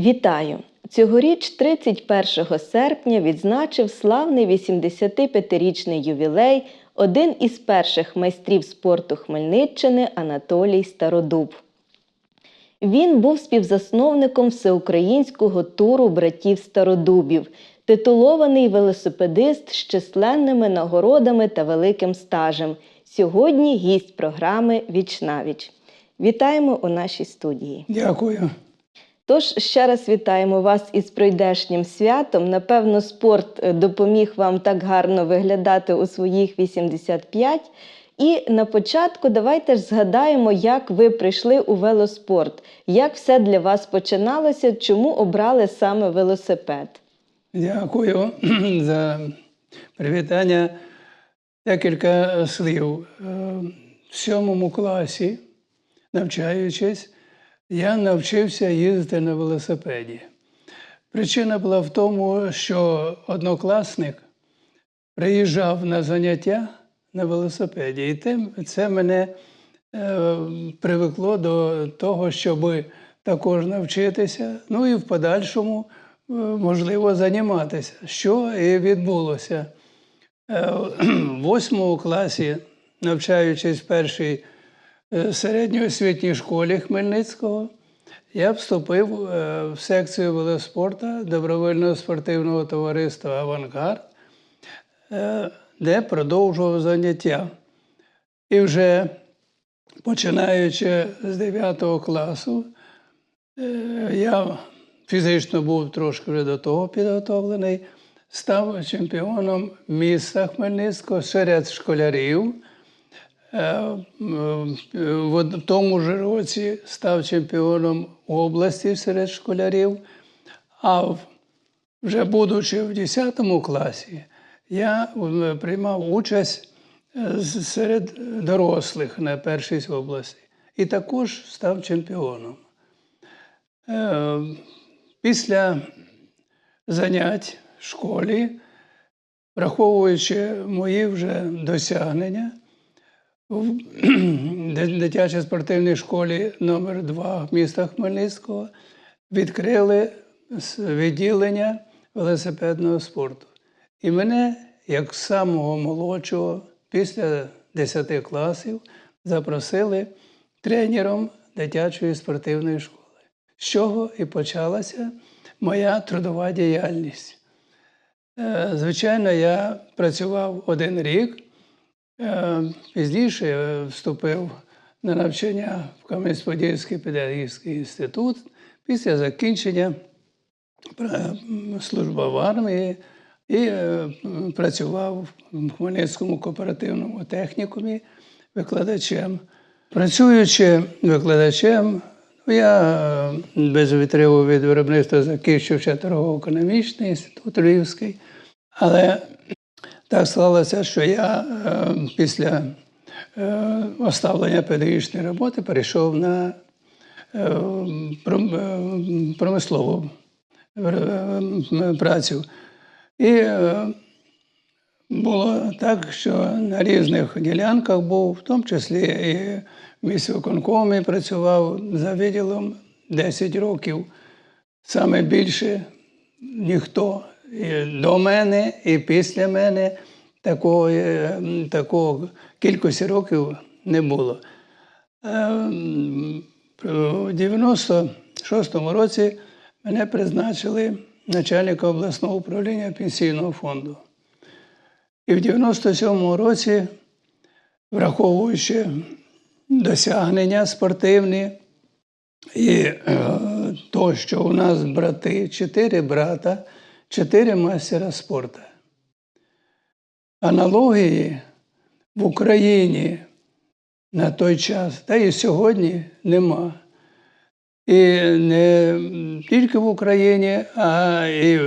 Вітаю! Цьогоріч, 31 серпня, відзначив славний 85-річний ювілей один із перших майстрів спорту Хмельниччини Анатолій Стародуб. Він був співзасновником всеукраїнського туру братів Стародубів, титулований велосипедист з численними нагородами та великим стажем. Сьогодні гість програми Вічнавіч. Вітаємо у нашій студії. Дякую. Тож ще раз вітаємо вас із пройдешнім святом. Напевно, спорт е, допоміг вам так гарно виглядати у своїх 85. І на початку давайте ж згадаємо, як ви прийшли у велоспорт, як все для вас починалося, чому обрали саме велосипед. Дякую за привітання. Декілька слів. Е, В сьомому класі, навчаючись, я навчився їздити на велосипеді. Причина була в тому, що однокласник приїжджав на заняття на велосипеді, і це мене е, привекло до того, щоб також навчитися, ну і в подальшому, е, можливо, займатися, що і відбулося. Е, В восьмому класі, навчаючись е, середньоосвітній школі Хмельницького, я вступив е, в секцію велоспорту добровольного спортивного товариства Авангард, е, де продовжував заняття. І вже починаючи з 9 класу, я фізично був трошки вже до того підготовлений, став чемпіоном міста Хмельницького серед школярів. Е, м, В тому ж році став чемпіоном області серед школярів. А вже будучи в 10 класі, я е, приймав участь е, серед дорослих на першій області і також став чемпіоном. Е, Після занять в школі, враховуючи мої вже досягнення, в дитячій спортивній школі номер 2 міста Хмельницького відкрили відділення велосипедного спорту. І мене, як самого молодшого, після 10 класів, запросили тренером дитячої спортивної школи. З чого і почалася моя трудова діяльність. Е, Звичайно, я працював один рік. Е, Пізніше я вступив на навчання в Кам'янець-Подільський педагогічний інститут. Після закінчення м, служба в армії і е, працював в Хмельницькому кооперативному технікумі викладачем. Працюючи викладачем, ну, я е, без відриву від виробництва закінчив ще торгово-економічний інститут Львівський. Але так склалося, що я е, після е, оставлення педагогічної роботи перейшов на е, пром- промислову працю. І було так, що на різних ділянках був, в тому числі і в міськвиконкомі працював за відділом 10 років. Саме більше ніхто до мене і після мене такого, е, такого кількості років не було. У 96-му році мене призначили начальника обласного управління пенсійного фонду. І в 97-му році, враховуючи досягнення спортивні, і е, то, що у нас брати, чотири брата, чотири мастера спорту. Аналогії в Україні на той час, та і сьогодні нема. І не тільки в Україні, а і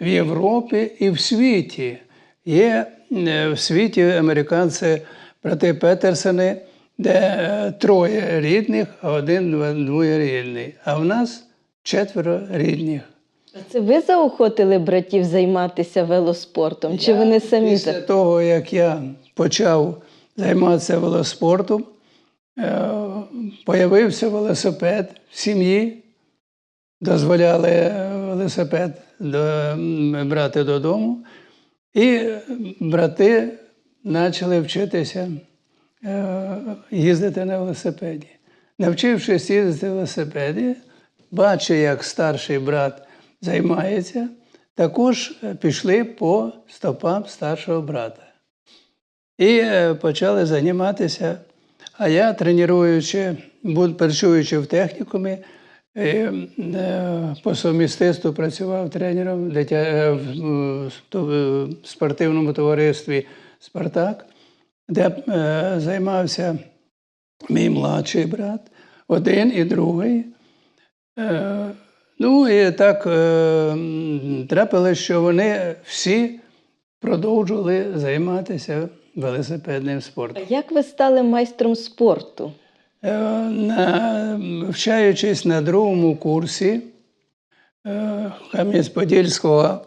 в Європі, і в світі. Є е, в світі американці брати Петерсени, де е, троє рідних, а один двоєрідний. А в нас четверо рідних. Це ви заохотили братів займатися велоспортом? Чи вони самі Після так? того, як я почав займатися велоспортом, е, появився велосипед в сім'ї. дозволяли е, велосипед брати додому. І брати почали вчитися е, їздити на велосипеді. Навчившись їздити на велосипеді, бачу, як старший брат займається, також е, пішли по стопам старшого брата. І е, почали займатися. А я, тренуючи, працюючи в технікумі, е, по сумістисту працював тренером в спортивному товаристві Спартак, де займався мій младший брат, один і другий. Ну і так е, трапилось, що вони всі продовжували займатися велосипедним спортом. А як ви стали майстром спорту? Е, На, вчаючись на другому курсі е, Кам'янець-Подільського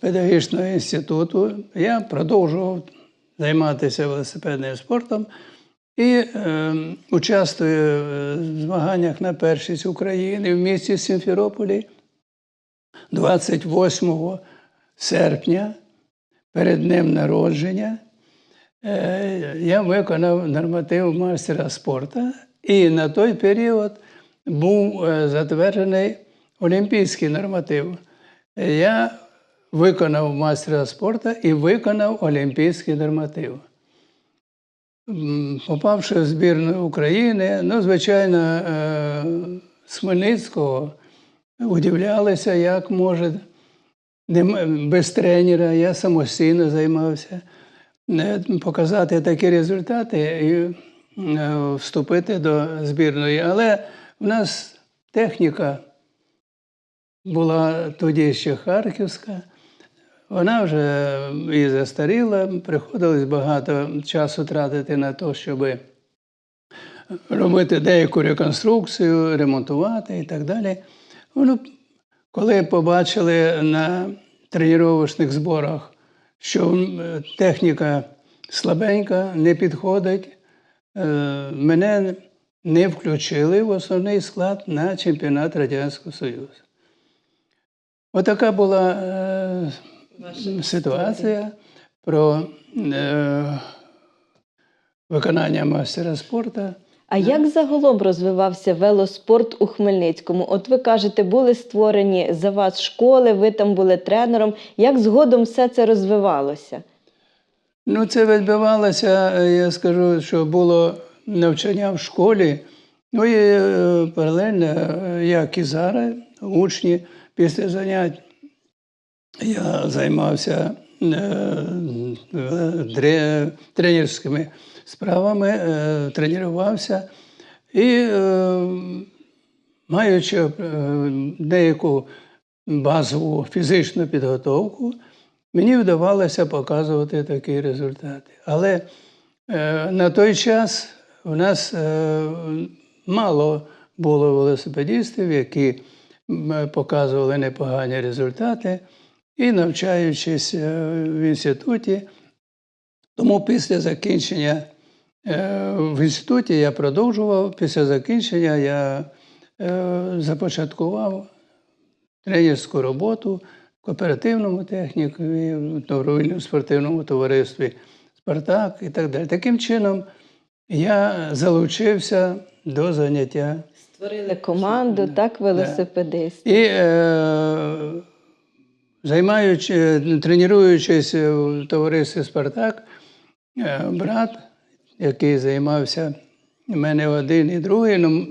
педагогічного інституту, я продовжував займатися велосипедним спортом і е, участвую в змаганнях на першість України в місті Сімферополі 28 серпня перед днем народження. Е, я виконав норматив мастера спорту, і на той період був е, затверджений олімпійський норматив. Е, Я виконав мастера спорту і виконав олімпійський норматив. Попавши в збірну України, ну, звичайно, е, Хмельницького удивлялися, як може без тренера, я самостійно займався е, показати такі результати і е, вступити до збірної. Але в нас техніка була тоді ще харківська, вона вже і застаріла, приходилось багато часу тратити на те, щоб робити деяку реконструкцію, ремонтувати і так далі. Ну, коли побачили на тренувальних зборах, що техніка слабенька, не підходить, е, мене не включили в основний склад на чемпіонат Радянського Союзу. Отака була е, ситуація про е, виконання мастера спорту. А як загалом розвивався велоспорт у Хмельницькому? От ви кажете, були створені за вас школи, ви там були тренером. Як згодом все це розвивалося? Ну, це відбувалося, е, я скажу, що було навчання в школі. Ну і е, паралельно, е, як і зараз, учні після занять я займався е, тренерськими справами, е, тренувався і, е, маючи деяку базову фізичну підготовку, мені вдавалося показувати такі результати. Але на той час у нас мало було велосипедистів, які показували непогані результати. І навчаючись е, в інституті, тому після закінчення е, в інституті я продовжував, після закінчення я е, започаткував тренерську роботу в кооперативному технікові, в добровільному спортивному товаристві Спартак і так далі. Таким чином я залучився до заняття. Створили команду, так, велосипедистів. І е, займаючи, тренуючись в товаристві Спартак, е, брат, який займався у мене один і другий, ну,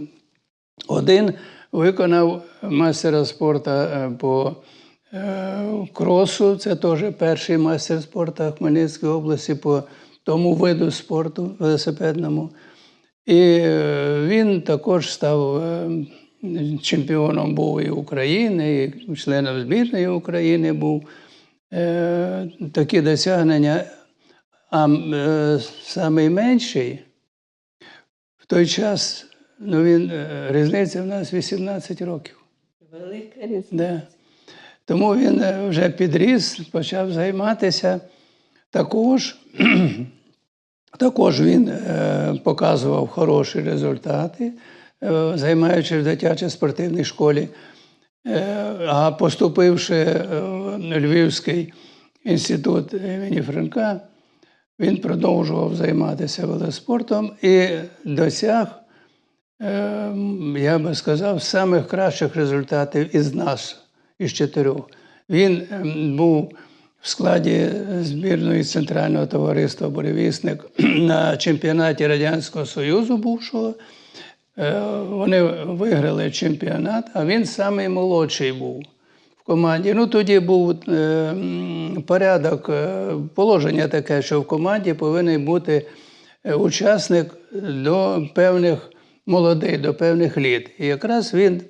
один виконав мастера спорту е, по е, кросу. Це теж перший мастер спорту Хмельницької області по тому виду спорту велосипедному. І е, він також став е, чемпіоном був і України, і членом збірної України був. Е, Такі досягнення. А е, самий менший в той час, ну він е, різниця в нас 18 років. Велика різниця. Да. Тому він вже підріс, почав займатися. Також, також він е, показував хороші результати, займаючись в дитячій спортивній школі. Е, А поступивши в Львівський інститут імені Франка, він продовжував займатися велоспортом і досяг, е, я би сказав, самих кращих результатів із нас, із чотирьох. Він був в складі збірної Центрального товариства Буревісник на чемпіонаті Радянського Союзу бувшого. Е, Вони виграли чемпіонат, а він самий молодший був в команді. Ну тоді був е, порядок, е, положення таке, що в команді повинен бути учасник до певних молодих, до певних літ. І якраз він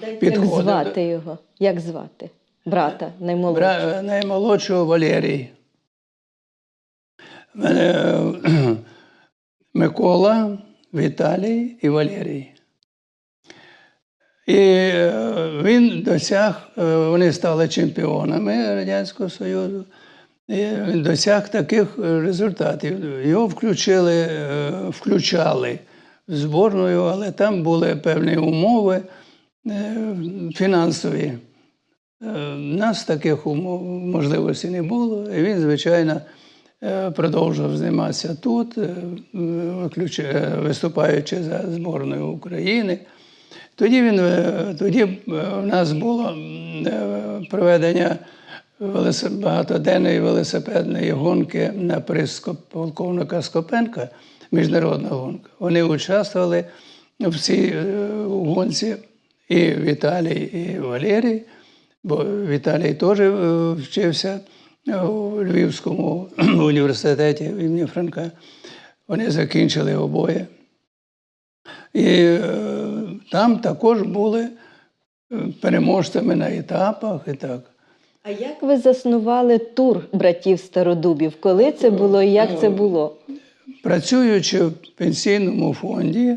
Як Підходив, звати його? Як звати? Брата наймолодшого. Бра... наймолодшого Валерій. Мене Микола, Віталій і Валерій. І е, він досяг, е, вони стали чемпіонами Радянського Союзу. І він досяг таких результатів. Його включили, е, включали в зборною, але там були певні умови фінансові. У нас таких умов можливостей не було. І він, звичайно, продовжував займатися тут, е, е, виступаючи за зборною України. Тоді, він, е, тоді е, в нас було е, проведення багатоденної велосипедної гонки на приз полковника Скопенка, міжнародна гонка. Вони участвували в цій е, гонці і Віталій, і Валерій, бо Віталій теж е, вчився у Львівському університеті імені Франка. Вони закінчили обоє. І е, там також були е, переможцями на етапах і так. А як ви заснували тур братів Стародубів? Коли це було і як це було? Працюючи в пенсійному фонді,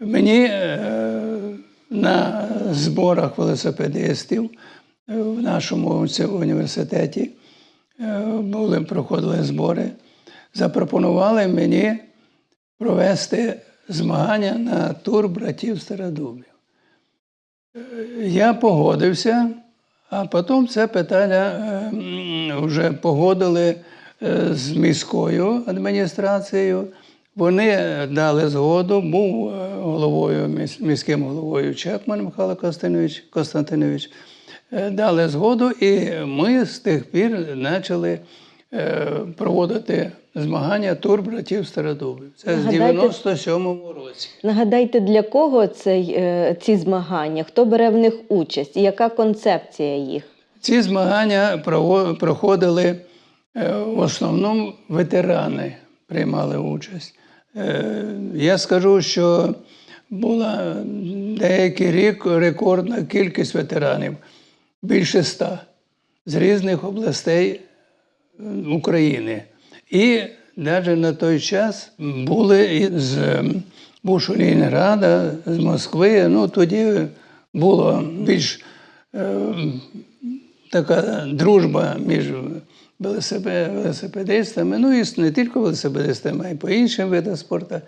мені е, на зборах велосипедистів в нашому університеті е, були, проходили збори, запропонували мені провести змагання на тур братів Стародубів. Е, Я погодився, а потім це питання е, вже погодили е, з міською адміністрацією. Вони дали згоду, був е, головою, міським головою Чекман Михайло Костянтинович. Е, Дали згоду, і ми з тих пір почали е, проводити змагання тур братів Стародубів. Це з 97-му році. Нагадайте, для кого цей, е, ці змагання? Хто бере в них участь і яка концепція їх? Ці змагання проходили е, в основному ветерани приймали участь. Е, Я скажу, що була деякий рік рекордна кількість ветеранів більше ста з різних областей е, України. І навіть на той час були і з е, бувшого з Москви. Ну тоді було більш е, така дружба між велосипедистами, ну і не тільки велосипедистами, а й по іншим видам спорту.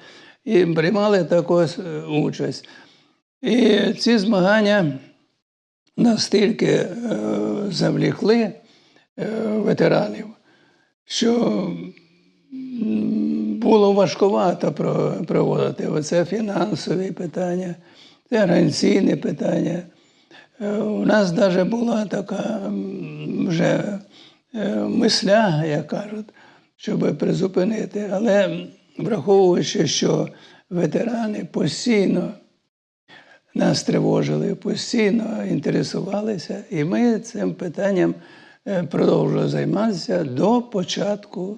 І приймали також е, участь. І ці змагання настільки е, завлікли е, ветеранів, що було важкувато проводити. Оце фінансові питання, це організаційні питання. Е, У нас навіть була така вже мисля, як кажуть, щоб призупинити. Але враховуючи, що ветерани постійно нас тривожили, постійно інтересувалися, і ми цим питанням е, продовжували займатися до початку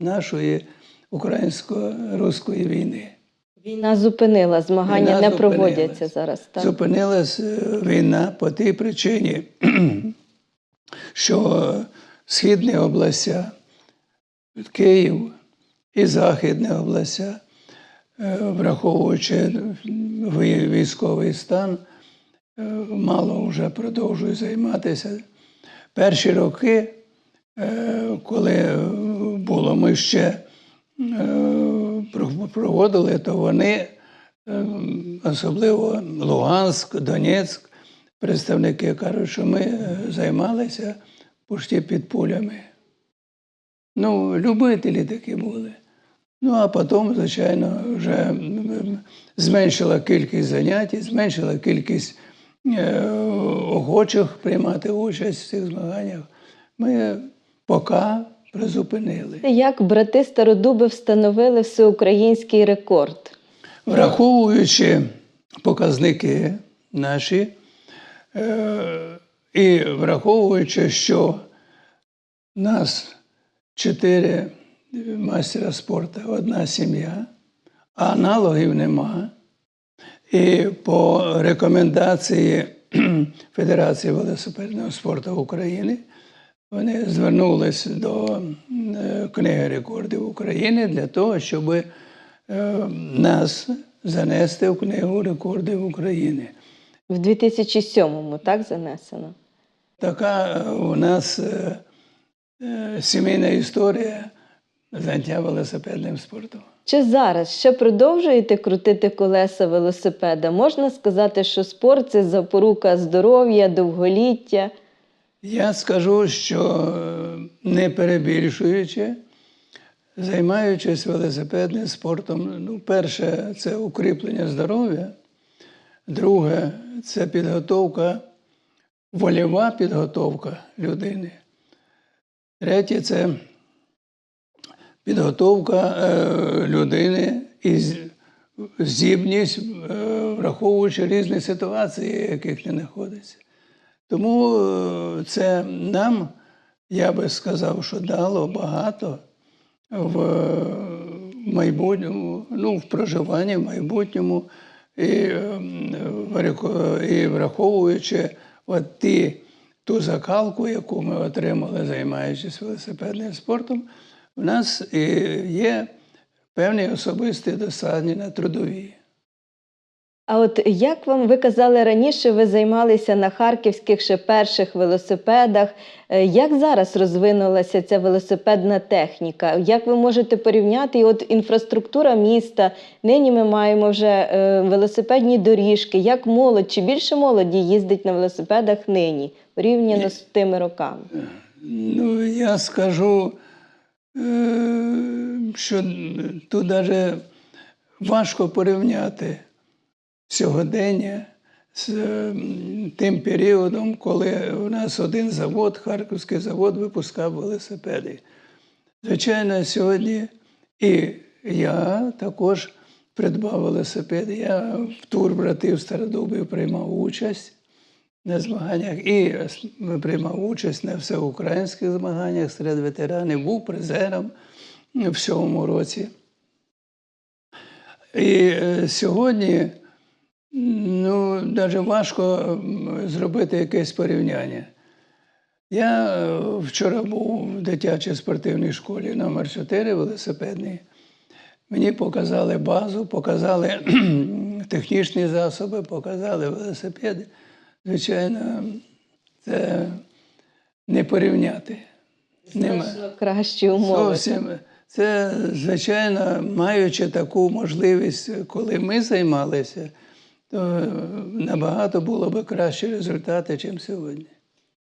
нашої українсько-руської війни. Війна зупинила, змагання Війна не зупинилась. проводяться зараз. Так? Зупинилась е, війна по тій причині, що східні областя, Київ і західні областя, враховуючи військовий стан, е, мало вже продовжують займатися. Перші роки, е, коли е, було, ми ще е, проводили, то вони, е, особливо Луганськ, Донецьк, представники кажуть, що ми е, займалися почти під пулями. Ну, любителі такі були. Ну, а потім, звичайно, вже зменшила кількість занять, зменшила кількість е, охочих приймати участь в цих змаганнях. Ми поки призупинили. Як брати Стародуби встановили всеукраїнський рекорд? Враховуючи показники наші, е, і враховуючи, що нас чотири майстера спорту, одна сім'я, а аналогів нема. І по рекомендації Федерації велосипедного спорту України вони звернулись до е, Книги рекордів України для того, щоб е, нас занести в Книгу рекордів України. В 2007-му, так занесено? Така е, у нас сімейна історія заняття велосипедним спортом. Чи зараз ще продовжуєте крутити колеса велосипеда? Можна сказати, що спорт це запорука здоров'я, довголіття. Я скажу, що е, не перебільшуючи, займаючись велосипедним спортом, ну, перше, це укріплення здоров'я, друге це підготовка, вольова підготовка людини. Третє це підготовка е, людини і з- здібність, е, враховуючи різні ситуації, в яких не знаходиться. Тому е, це нам, я би сказав, що дало багато в майбутньому, ну, в проживанні в майбутньому, і, і враховуючи от ті, ту закалку, яку ми отримали, займаючись велосипедним спортом, в нас є певні особисті досадні на трудові. А от як вам ви казали раніше, ви займалися на харківських ще перших велосипедах. Е, Як зараз розвинулася ця велосипедна техніка? Як ви можете порівняти? І от інфраструктура міста. Нині ми маємо вже е, велосипедні доріжки. Як молодь чи більше молоді їздить на велосипедах нині порівняно з тими роками? Ну, я скажу, е, що тут навіть важко порівняти сьогодення з е, тим періодом, коли у нас один завод, Харківський завод, випускав велосипеди. Звичайно, сьогодні і я також придбав велосипед. Я в тур братів Стародубів приймав участь на змаганнях і приймав участь на всеукраїнських змаганнях серед ветеранів, був призером в сьомому році. І е, сьогодні ну, навіть важко зробити якесь порівняння. Я е, вчора був в дитячій спортивній школі номер 4 велосипедній. Мені показали базу, показали технічні засоби, показали велосипеди. Звичайно, це не порівняти. Нема. Кращі умови. Зовсім. Це, звичайно, маючи таку можливість, коли ми займалися, то набагато було б кращі результати, ніж сьогодні.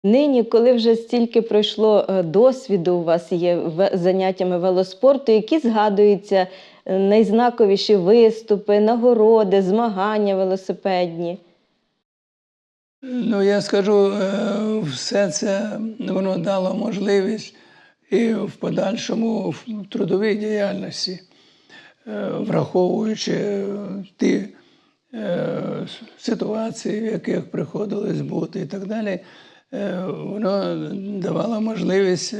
Нині, коли вже стільки пройшло е, досвіду, у вас є заняттями велоспорту, які згадуються е, найзнаковіші виступи, нагороди, змагання велосипедні. Ну, я скажу, е, все це воно дало можливість і в подальшому в трудовій діяльності, е, враховуючи ті е, ситуації, в яких приходилось бути і так далі, воно давало можливість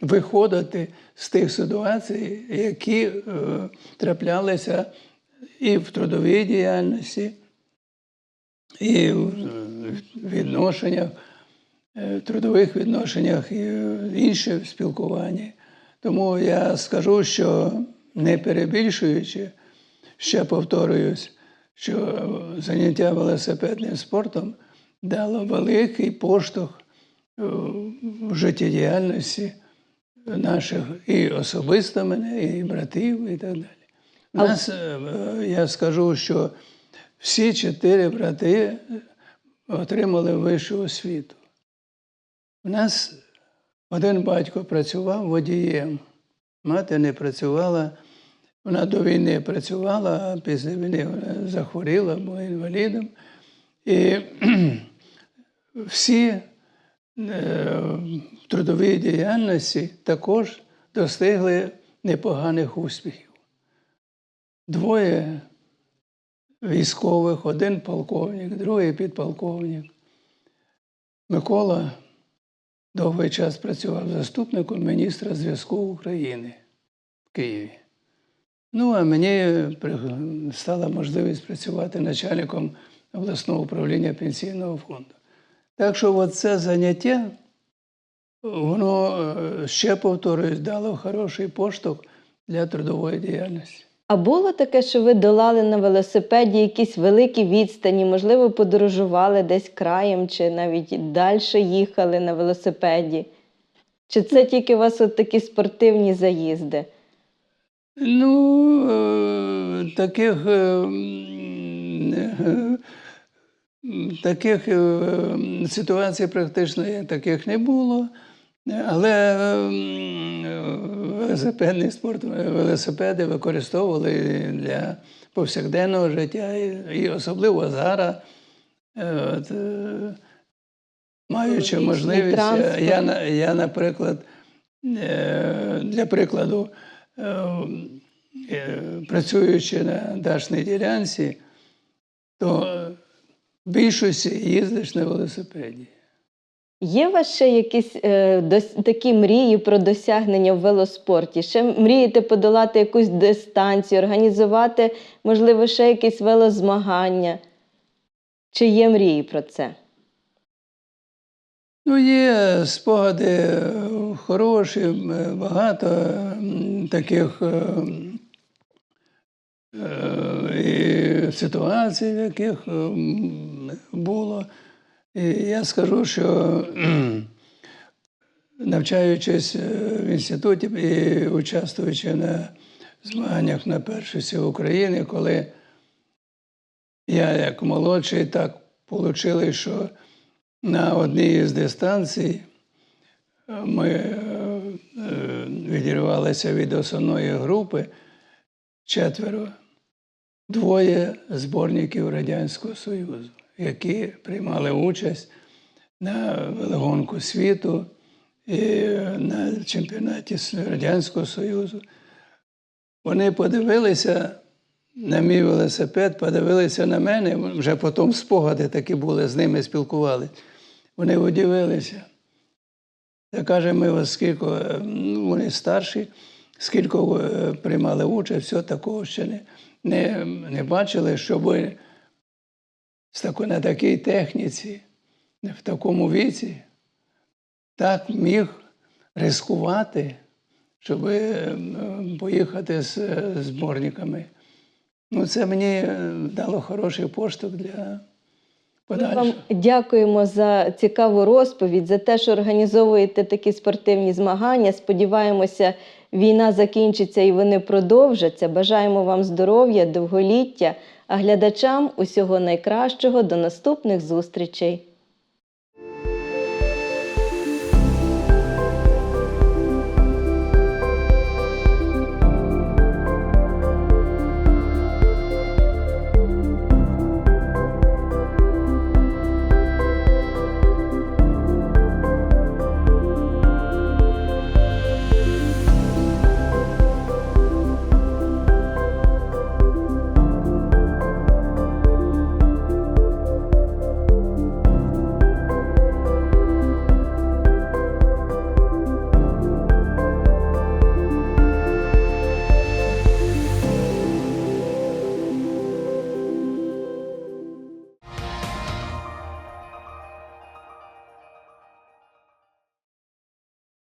виходити з тих ситуацій, які траплялися і в трудовій діяльності, і в відношеннях, е, в трудових відношеннях і в інших спілкуванні. Тому я скажу, що не перебільшуючи, ще повторююсь, що заняття велосипедним спортом дало великий поштовх е, в життєдіяльності наших і особисто мене, і братів, і так далі. У нас, е, я скажу, що всі чотири брати отримали вищу освіту. У нас один батько працював водієм, мати не працювала. Вона до війни працювала, а після війни вона захворіла, була інвалідом. І всі е, в трудовій діяльності також достигли непоганих успіхів. Двоє військових, один полковник, другий підполковник. Микола довгий час працював заступником міністра зв'язку України в Києві. Ну, а мені стала можливість працювати начальником обласного управління пенсійного фонду. Так що це заняття, воно е, ще повторюсь, дало хороший поштовх для трудової діяльності. А було таке, що ви долали на велосипеді якісь великі відстані, можливо, подорожували десь краєм чи навіть далі їхали на велосипеді? Чи це тільки у вас от такі спортивні заїзди? Ну, е, таких, е, е, таких ситуацій практично таких не було. Але велосипедний спорт, велосипеди використовували для повсякденного життя, і, особливо зараз, е, от, е, маючи можливість, е, я, я, наприклад, для прикладу, працюючи на дачній ділянці, то в більшості їздиш на велосипеді. Є у вас ще якісь е, дос- такі мрії про досягнення в велоспорті? Ще мрієте подолати якусь дистанцію, організувати, можливо, ще якісь велозмагання? Чи є мрії про це? Ну, є спогади хороші, багато таких е, е, ситуацій, в яких було. І я скажу, що навчаючись е, в інституті і участвуючи на змаганнях на першості України, коли я як молодший, так вийшло, що на одній з дистанцій е, ми е, відірвалися від основної групи четверо, двоє зборників Радянського Союзу, які приймали участь на велогонку світу і на чемпіонаті Радянського Союзу. Вони подивилися на мій велосипед, подивилися на мене, вже потім спогади такі були, з ними спілкувалися. Вони удивилися. Та каже, ми вас скільки, е, ну, вони старші, скільки е, приймали участь, все такого ще не, не, не бачили, щоб на такій техніці, в такому віці, так міг ризикувати, щоб е, поїхати з е, зборниками. Ну, це мені е, дало хороший поштовх для Ми вам дякуємо за цікаву розповідь, за те, що організовуєте такі спортивні змагання. Сподіваємося, війна закінчиться і вони продовжаться. Бажаємо вам здоров'я, довголіття, а глядачам усього найкращого. До наступних зустрічей.